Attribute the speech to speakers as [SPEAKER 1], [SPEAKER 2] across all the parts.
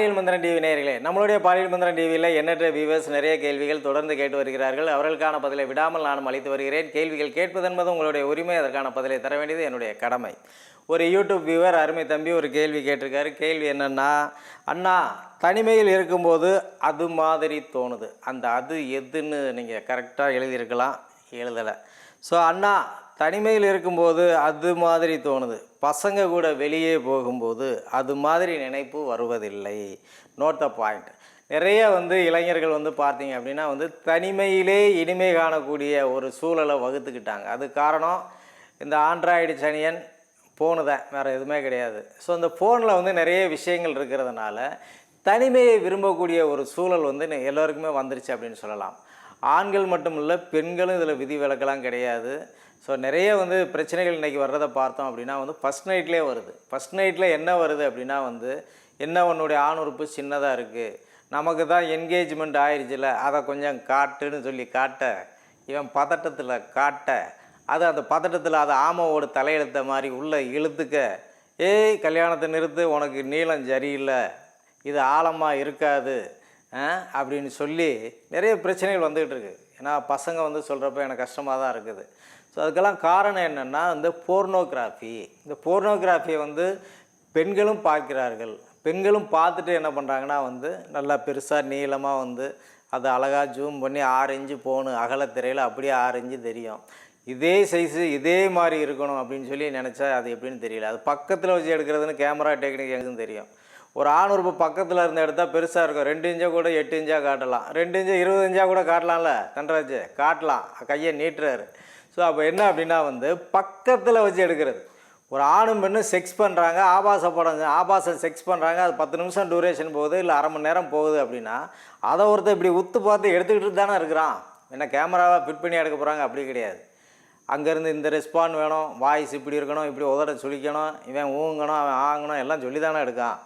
[SPEAKER 1] பாலியல் மந்திரன் டிவி நேயர்களே நம்மளுடைய பாலியல் மந்திரன் டிவியில் எண்ணற்ற வியூவர்ஸ் நிறைய கேள்விகள் தொடர்ந்து கேட்டு வருகிறார்கள். அவர்களுக்கான பதிலை விடாமல் நானும் அளித்து வருகிறேன். கேள்விகள் கேட்பது என்பது உங்களுடைய உரிமை. அதற்கான பதிலை தர வேண்டியது என்னுடைய கடமை. ஒரு யூடியூப் வியூவர் அருமை தம்பி ஒரு கேள்வி கேட்டிருக்காரு. கேள்வி என்னன்னா அண்ணா தனிமையில் இருக்கும்போது அது மாதிரி தோணுது. அந்த அது எதுன்னு நீங்கள் கரெக்டாக எழுதியிருக்கலாம். எழுதலை. ஸோ அண்ணா தனிமையில் இருக்கும்போது அது மாதிரி தோணுது. பசங்க கூட வெளியே போகும்போது அது மாதிரி நினைப்பு வருவதில்லை. நோட் த பாயிண்ட் நிறைய வந்து இளைஞர்கள் வந்து பார்த்தீங்க அப்படின்னா வந்து தனிமையிலே இனிமை காணக்கூடிய ஒரு சூழலை வகுத்துக்கிட்டாங்க. அது காரணம் இந்த ஆண்ட்ராய்டு சனியன் ஃபோனு தான் வேறு எதுவுமே கிடையாது. ஸோ இந்த ஃபோனில் வந்து நிறைய விஷயங்கள் இருக்கிறதுனால தனிமையை விரும்பக்கூடிய ஒரு சூழல் வந்து எல்லோருக்குமே வந்துருச்சு அப்படின்னு சொல்லலாம். ஆண்கள் மட்டும் இல்லை பெண்களும் இதில் விதி விலக்கெல்லாம் கிடையாது. ஸோ நிறைய வந்து பிரச்சனைகள் இன்றைக்கி வர்றதை பார்த்தோம் அப்படின்னா வந்து ஃபஸ்ட் நைட்லேயே வருது. ஃபஸ்ட் நைட்டில் என்ன வருது அப்படின்னா வந்து என்ன உன்னுடைய ஆண் உறுப்பு சின்னதாக இருக்குது நமக்கு தான் என்கேஜ்மெண்ட் ஆயிடுச்சுல அதை கொஞ்சம் காட்டுன்னு சொல்லி காட்ட இவன் பதட்டத்தில் காட்ட அது அந்த பதட்டத்தில் அது ஆமாவோட தலையெழுத்த மாதிரி உள்ளே இழுத்துக்க ஏய் கல்யாணத்தை நிறுத்து உனக்கு நீளம் சரியில்லை இது ஆழமாக இருக்காது அப்படின்னு சொல்லி நிறைய பிரச்சனைகள் வந்துகிட்டு இருக்கு. ஏன்னா பசங்க வந்து சொல்கிறப்ப எனக்கு கஷ்டமாக தான் இருக்குது. அதுக்கெல்லாம் காரணம் என்னென்னா இந்த போர்னோகிராஃபி இந்த போர்னோகிராஃபியை வந்து பெண்களும் பார்க்கிறார்கள். பெண்களும் பார்த்துட்டு என்ன பண்ணுறாங்கன்னா வந்து நல்லா பெருசாக நீளமாக வந்து அதை அழகாக ஜூம் பண்ணி ஆரஞ்சு இன்ச்சு போகணும். அகலத்திரையில் அப்படியே ஆரஞ்சு தெரியும். இதே சைஸு இதே மாதிரி இருக்கணும் அப்படின்னு சொல்லி நினச்சா அது எப்படின்னு தெரியல. அது பக்கத்தில் வச்சு எடுக்கிறதுன்னு கேமரா டெக்னிக் எதுவும் தெரியும். ஒரு ஆணுறுப்பு பக்கத்தில் இருந்து எடுத்தால் பெருசாக இருக்கும். ரெண்டு இன்ச்சா கூட எட்டு இன்ச்சாக காட்டலாம். ரெண்டு இன்ச்சு இருபது இன்ச்சாக கூட காட்டலாம்ல தண்டராஜ் காட்டலாம். கையை நீட்டுறாரு. ஸோ அப்போ என்ன அப்படின்னா வந்து பக்கத்தில் வச்சு எடுக்கிறது. ஒரு ஆணும் பெண்ணும் செக்ஸ் பண்ணுறாங்க ஆபாச படம் ஆபாச செக்ஸ் பண்ணுறாங்க அது பத்து நிமிஷம் டூரேஷன் போகுது இல்லை அரை மணி நேரம் போகுது அப்படின்னா அதை ஒருத்தர் இப்படி உத்து பார்த்து எடுத்துக்கிட்டு தானே இருக்கிறான். என்ன கேமராவை ஃபிட் பண்ணி எடுக்க போகிறாங்க அப்படி கிடையாது. அங்கேருந்து இந்த ரெஸ்பாண்ட் வேணும் வாய்ஸ் இப்படி இருக்கணும் இப்படி உதட சுழிக்கணும் இவன் ஊங்கணும் அவன் ஆங்கணும் எல்லாம் சொல்லி தானே எடுக்கான்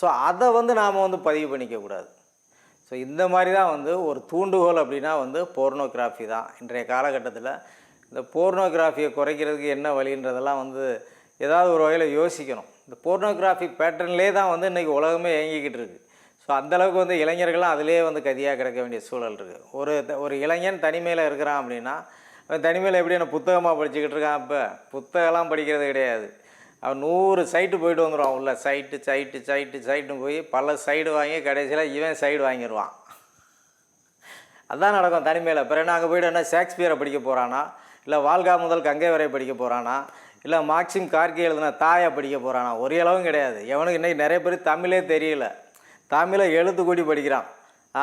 [SPEAKER 1] ஸோ அதை வந்து நாம் வந்து பதிவு பண்ணிக்கக்கூடாது. ஸோ இந்த மாதிரி தான் வந்து ஒரு தூண்டுகோல் அப்படின்னா வந்து போர்னோகிராஃபி தான். இன்றைய காலகட்டத்தில் இந்த போர்னோகிராஃபியை குறைக்கிறதுக்கு என்ன வழின்றதெல்லாம் வந்து ஏதாவது ஒரு வகையில் யோசிக்கணும். இந்த போர்னோகிராஃபி பேட்டர்ன்லே தான் வந்து இன்றைக்கி உலகமே இயங்கிக்கிட்டு இருக்குது ஸோ அந்தளவுக்கு வந்து இளைஞர்கள்லாம் அதிலே வந்து கதியாக கிடக்க வேண்டிய சூழல் இருக்குது ஒரு த- ஒரு இளைஞன் தனிமையில் இருக்கிறான் அப்படின்னா அவன் தனிமையில் எப்படி என்ன புத்தகமாக படிச்சுக்கிட்டு இருக்கான்? இப்போ புத்தகம்லாம் படிக்கிறது கிடையாது. அவன் நூறு சைட்டு போயிட்டு வந்துடுவான் உள்ள. சைட்டு சைட்டு சைட்டு சைட்டுன்னு போய் பல சைடு வாங்கி கடைசியில் இவன் சைடு வாங்கிடுவான் அதான் நடக்கும் தனிமையில். பிறகு அங்கே போய்ட்டு என்ன ஷேக்ஸ்பியரை படிக்க போகிறானா இல்லை வாழ்கா முதல் கங்கை வரை படிக்க போகிறானா இல்லை மார்க்சிம் கார்கி எழுதின தாயை படிக்க போகிறானா ஒரே அளவும் கிடையாது. எவனுக்கு இன்றைக்கி நிறைய பேர் தமிழே தெரியல. தமிழை எழுத்து கூடி படிக்கிறான்.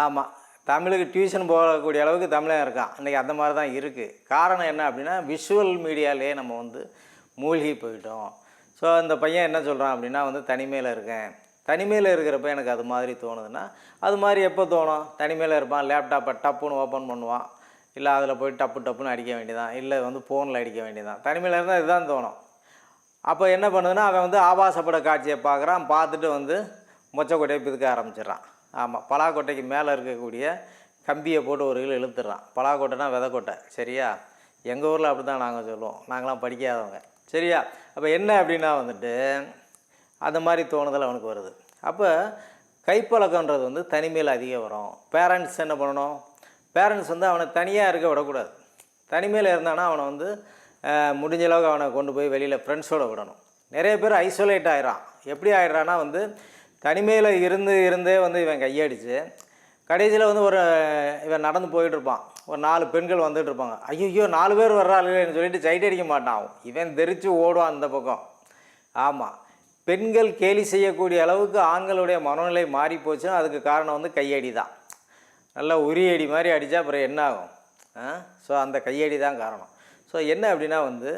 [SPEAKER 1] ஆமாம் தமிழுக்கு டியூஷன் போகக்கூடிய அளவுக்கு தமிழன் இருக்கான். இன்றைக்கி அந்த மாதிரி தான் இருக்குது காரணம் என்ன அப்படின்னா விஷுவல் மீடியாலே நம்ம வந்து மூழ்கி போயிட்டோம். ஸோ அந்த பையன் என்ன சொல்கிறான் அப்படின்னா வந்து தனிமையில் இருக்கேன். தனிமையில் இருக்கிறப்ப எனக்கு அது மாதிரி தோணுதுன்னா அது மாதிரி எப்போ தோணும்? தனிமையில் இருப்பான் லேப்டாப்பை டப்புன்னு ஓப்பன் பண்ணுவான். இல்லை அதில் போய் டப்பு டப்புன்னு அடிக்க வேண்டியதான் இல்லை வந்து ஃபோனில் அடிக்க வேண்டியதான் தனிமையில் இருந்தால் இதுதான் தோணும். அப்போ என்ன பண்ணுதுன்னா அவன் வந்து ஆபாசப்பட காட்சியை பார்க்குறான். பார்த்துட்டு வந்து மொச்சக்கொட்டையை பிதுக்க ஆரம்பிச்சிடுறான். ஆமாம் பலாக்கொட்டைக்கு மேலே இருக்கக்கூடிய கம்பியை போட்டு ஒரு கிலோ இழுத்துடுறான். பலாக்கொட்டைனா விதக்கொட்டை சரியா? எங்கள் ஊரில் அப்படி தான் நாங்கள் சொல்லுவோம். நாங்களாம் படிக்காதவங்க. சரியா? அப்போ என்ன அப்படின்னா வந்துட்டு அந்த மாதிரி தோணுதல் அவனுக்கு வருது. அப்போ கைப்பழக்கன்றது வந்து தனிமையில் அதிகம் வரும். பேரண்ட்ஸ் என்ன பண்ணணும்? பேரண்ட்ஸ் வந்து அவனை தனியாக இருக்க விடக்கூடாது. தனிமையில் இருந்தானா அவனை வந்து முடிஞ்ச அளவுக்கு அவனை கொண்டு போய் வெளியில் ஃப்ரெண்ட்ஸோடு விடணும். நிறைய பேர் ஐசோலேட் ஆயிடுறான் எப்படி ஆகிடுறான்னா வந்து தனிமையில் இருந்து இருந்தே வந்து இவன் கையடிச்சு கடைசியில் வந்து ஒரு இவன் நடந்து போயிட்டு இருப்பான். ஒரு நாலு பெண்கள் வந்துட்டு இருப்பாங்க. ஐயோ நாலு பேர் வர்றாளுன்னு சொல்லிட்டு சைட் அடிக்க மாட்டான். இவன் தெரிச்சு ஓடுவான் அந்த பக்கம். ஆமாம் பெண்கள் கேலி செய்யக்கூடிய அளவுக்கு ஆண்களுடைய மனநிலை மாறி போச்சுன்னா அதுக்கு காரணம் வந்து கையடி தான் நல்லா உரியடி மாதிரி அடித்தா அப்புறம் என்ன ஆகும்? ஸோ அந்த கையடி தான் காரணம். ஸோ என்ன அப்படின்னா வந்து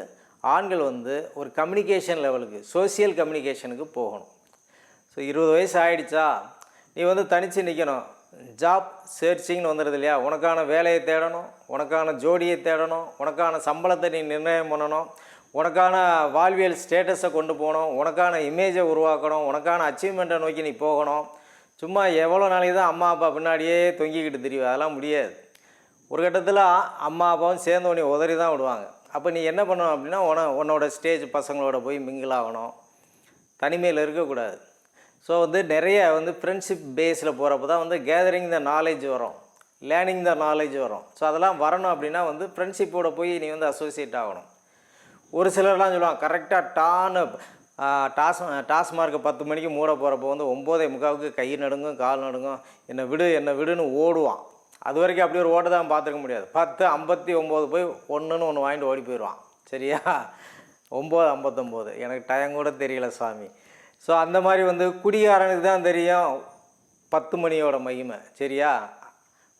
[SPEAKER 1] ஆண்கள் வந்து ஒரு கம்யூனிகேஷன் லெவலுக்கு சோஷியல் கம்யூனிகேஷனுக்கு போகணும். ஸோ இருபது வயசு ஆகிடுச்சா நீ வந்து தனித்து நிற்கணும் ஜாப் சர்ச்சிங்னு வந்துடுது இல்லையா? உனக்கான வேலையை தேடணும் உனக்கான ஜோடியை தேடணும் உனக்கான சம்பளத்தை நீ நிர்ணயம் பண்ணணும் உனக்கான வாழ்வியல் ஸ்டேட்டஸை கொண்டு போகணும் உனக்கான இமேஜை உருவாக்கணும் உனக்கான அச்சீவ்மெண்ட்டை நோக்கி நீ போகணும். சும்மா எவ்வளோ நாளைக்கு தான் அம்மா அப்பா பின்னாடியே தொங்கிக்கிட்டு தெரியும் அதெல்லாம் முடியாது. ஒரு கட்டத்தில் அம்மா அப்பாவும் சேர்ந்து உன்னை உதறி தான் விடுவாங்க. அப்போ நீ என்ன பண்ணணும் அப்படின்னா உன உன்னோட ஸ்டேஜ் பசங்களோட போய் மிங்கிள் ஆகணும். தனிமையில் இருக்கக்கூடாது. ஸோ வந்து நிறைய வந்து ஃப்ரெண்ட்ஷிப் பேஸில் போகிறப்ப தான் வந்து கேதரிங் த நாலேஜ் வரும். லேர்னிங் த நாலேஜ் வரும். ஸோ அதெல்லாம் வரணும் அப்படின்னா வந்து ஃப்ரெண்ட்ஷிப்போட போய் நீ வந்து அசோசியேட் ஆகணும். ஒரு சிலர்லாம் சொல்லுவாங்க கரெக்டாக டான்னு டாஸ் டாஸ்மார்க்கு பத்து மணிக்கு மூட போகிறப்போ வந்து ஒம்போதே முக்காவுக்கு கை நடுங்கும் கால் நடுங்கும். என்னை விடு என்னை விடுன்னு ஓடுவான். அது வரைக்கும் அப்படி ஒரு ஓட்ட தான் பார்த்துருக்க முடியாது. பத்து ஐம்பத்தி ஒம்பது போய் ஒன்றுன்னு ஒன்று வாங்கிட்டு ஓடி போயிடுவான். சரியா? ஒம்பது ஐம்பத்தொம்போது. எனக்கு டைம் கூட தெரியல சாமி. ஸோ அந்த மாதிரி வந்து குடிகாரனுக்கு தான் தெரியும் பத்து மணியோட மகிமை சரியா?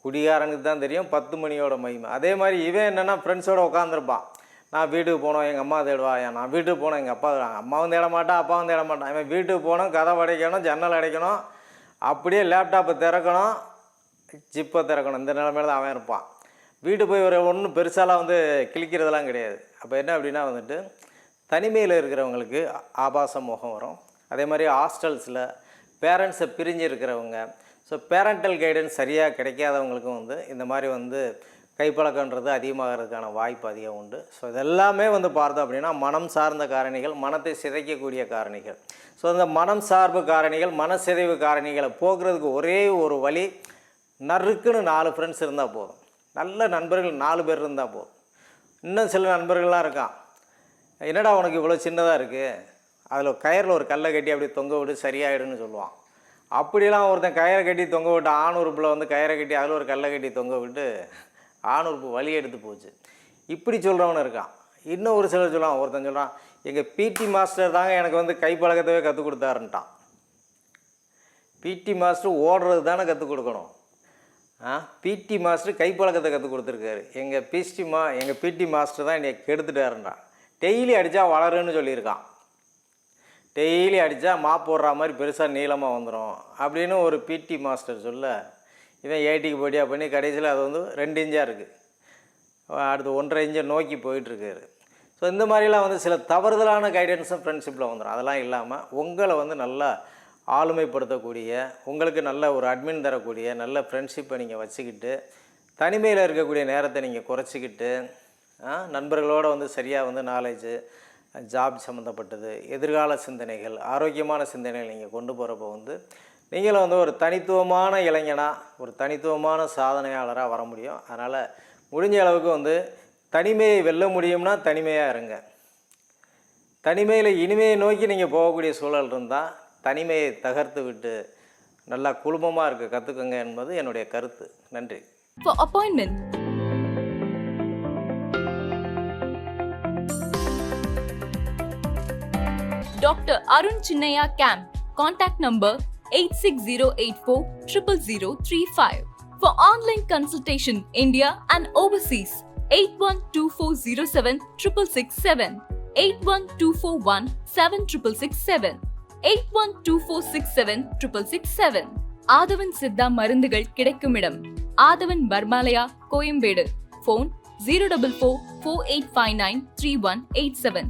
[SPEAKER 1] குடிகாரனுக்கு தான் தெரியும் பத்து மணியோட மகிமை. அதே மாதிரி இவன் என்னென்னா ஃப்ரெண்ட்ஸோடு உட்காந்துருப்பான் நான் வீட்டுக்கு போனோம் எங்கள் அம்மா தேடுவா நான் வீட்டுக்கு போனோம் எங்கள் அப்பா தேடுவாங்க. அம்மாவும் தேட மாட்டான் அப்பாவும் தேட மாட்டான் இவன் வீட்டுக்கு போகணும் கதவை அடைக்கணும் ஜன்னல் அடைக்கணும் அப்படியே லேப்டாப்பை திறக்கணும் ஜிப்பை திறக்கணும். இந்த நிலமையில தான் அவன் இருப்பான். வீட்டு போய் ஒரு ஒன்றும் பெருசாலாம் வந்து கிழிக்கிறதெல்லாம் கிடையாது. அப்போ என்ன அப்படின்னா வந்துட்டு தனிமையில் இருக்கிறவங்களுக்கு ஆபாச முகம் வரும். அதே மாதிரி ஹாஸ்டல்ஸில் பேரண்ட்ஸை பிரிஞ்சு இருக்கிறவங்க. ஸோ பேரண்டல் கைடன்ஸ் சரியாக கிடைக்காதவங்களுக்கும் வந்து இந்த மாதிரி வந்து கைப்பழக்கன்றது அதிகமாகிறதுக்கான வாய்ப்பு அதிகம் உண்டு. ஸோ இதெல்லாமே வந்து பார்த்தோம் அப்படின்னா மனம் சார்ந்த காரணிகள் மனத்தை சிதைக்கக்கூடிய காரணிகள். ஸோ இந்த மனம் சார்பு காரணிகள் மனசிதைவு காரணிகளை போக்குறதுக்கு ஒரே ஒரு வழி நறுக்குன்னு நாலு ஃப்ரெண்ட்ஸ் இருந்தால் போதும். நல்ல நண்பர்கள் நாலு பேர் இருந்தால் போதும். இன்னும் சில நண்பர்கள்லாம் இருக்கான். என்னடா உனக்கு இவ்வளோ சின்னதாக இருக்குது அதில் கயரில் ஒரு கல்லை கட்டி அப்படி தொங்க விட்டு சரியாயிடுன்னு சொல்லுவான். அப்படிலாம் ஒருத்தன் கயிறை கட்டி தொங்க விட்டு ஆணுறுப்பில் வந்து கயிறை கட்டி அதில் ஒரு கல்லை கட்டி தொங்க விட்டு ஆணுறுப்பு வலி எடுத்து போச்சு. இப்படி சொல்கிறவனு இருக்கான். இன்னும் ஒரு சிலர் சொல்லுவான் ஒருத்தன் சொல்கிறான் எங்கள் பிடி மாஸ்டர் தாங்க எனக்கு வந்து கைப்பழக்கத்தவே கற்றுக் கொடுத்தாருன்ட்டான். பிடி மாஸ்டர் ஓடுறது தானே கற்றுக் கொடுக்கணும். ஆ? பிடி மாஸ்டர் கைப்பழக்கத்தை கற்றுக் கொடுத்துருக்காரு. எங்கள் பிஸ்டி மா எங்கள் பிடி மாஸ்டர் தான் என்னை கெடுத்துட்டாருன்றான். டெய்லி அடித்தா வளருன்னு சொல்லியிருக்கான். டெய்லி அடித்தா மா போடுற மாதிரி பெருசாக நீளமாக வந்துடும் அப்படின்னு ஒரு பிடி மாஸ்டர் சொல்ல இவன் ஏட்டிக்கு போட்டியாக பண்ணி கடைசியில் அது வந்து ரெண்டு இன்ச்சாக இருக்குது அடுத்து ஒன்றரை இன்ச்சை நோக்கி போயிட்டுருக்காரு. ஸோ இந்த மாதிரிலாம் வந்து சில தவறுதலான கைடன்ஸும் ஃப்ரெண்ட்ஷிப்பில் வந்துடும் அதெல்லாம் இல்லாமல் உங்களை வந்து நல்லா ஆளுமைப்படுத்தக்கூடிய உங்களுக்கு நல்ல ஒரு அட்மின் தரக்கூடிய நல்ல ஃப்ரெண்ட்ஷிப்பை நீங்கள் வச்சுக்கிட்டு தனிமையில் இருக்கக்கூடிய நேரத்தை நீங்கள் குறைச்சிக்கிட்டு நண்பர்களோடு நண்பர்களோட வந்து சரியாக வந்து நாலேஜு ஜாப் சம்மந்தப்பட்டது எதிர்கால சிந்தனைகள் ஆரோக்கியமான சிந்தனைகள் நீங்கள் கொண்டு போகிறப்போ வந்து நீங்களும் வந்து ஒரு தனித்துவமான இளைஞனாக ஒரு தனித்துவமான சாதனையாளராக வர முடியும். அதனால் முடிஞ்ச அளவுக்கு வந்து தனிமையை வெல்ல முடியும்னா தனிமையாக இருங்க. தனிமையில் இனிமையை நோக்கி நீங்கள் போகக்கூடிய சூழல் இருந்தால் தனிமையை தகர்த்து விட்டு நல்லா குழுமமாக இருக்க கற்றுக்குங்க என்பது என்னுடைய கருத்து. நன்றி.
[SPEAKER 2] For appointment, Dr. Arun Chinnaya Camp. Contact number 86084 00035. For online consultation, India and overseas, 812407 667, 81241 7667, 812467 667. ஆதவன் சித்தா மருந்துகள் கிடைக்கும் இடம் Aadhavan Pharmalaya Koyambedu phone zero double four four eight five nine three one eight seven